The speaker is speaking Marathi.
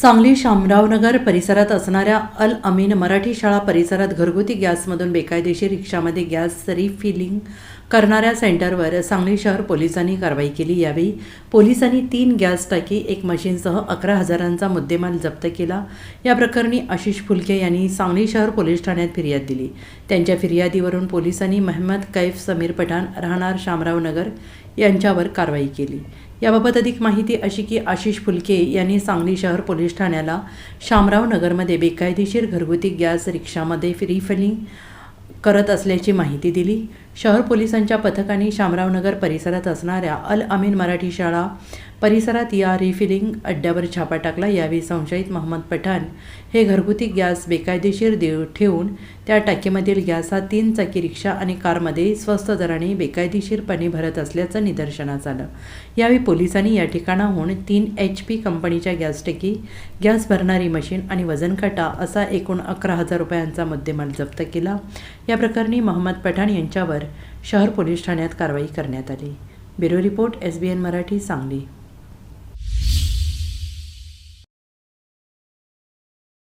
सांगली शामरावनगर परिसरात असणाऱ्या अल अमीन मराठी शाळा परिसरात घरगुती गॅसमधून बेकायदेशीर रिक्षामध्ये गॅस रिफिलिंग करणाऱ्या सेंटरवर सांगली शहर पोलिसांनी कारवाई केली. यावेळी पोलिसांनी तीन गॅस टाकी एक मशीनसह अकरा हजारांचा मुद्देमाल जप्त केला. या प्रकरणी आशिष फुलके यांनी सांगली शहर पोलीस ठाण्यात फिर्याद दिली. त्यांच्या फिर्यादीवरून पोलिसांनी महम्मद कैफ समीर पठाण राहणार शामरावनगर यांच्यावर कारवाई केली. याबाबत अधिक माहिती अशी की आशिष फुलके यांनी सांगली शहर पोलीस ठाण्याला शामराव नगरमध्ये बेकायदेशीर घरगुती गॅस रिक्षामध्ये रिफिलिंग करत असल्याची माहिती दिली. शहर पोलिसांच्या पथकाने शामरावनगर परिसरात असणाऱ्या अल अमीन मराठी शाळा परिसरात या रिफिलिंग अड्ड्यावर छापा टाकला. यावेळी संशयित मोहम्मद पठाण हे घरगुती गॅस बेकायदेशीर देऊ ठेवून त्या टाकीमधील गॅस हा तीन चाकी रिक्षा आणि कारमध्ये स्वस्त दराने बेकायदेशीरपणे भरत असल्याचं निदर्शनास आलं. यावेळी पोलिसांनी या ठिकाणाहून तीन एच पी कंपनीच्या गॅस टाकी गॅस भरणारी मशीन आणि वजनकाटा असा एकूण अकरा हजार रुपयांचा मुद्देमाल जप्त केला. या प्रकरणी मोहम्मद पठाण यांच्यावर शहर पोलीस ठाण्यात कारवाई करण्यात आली. Bureau report S B N Marathi Sangli.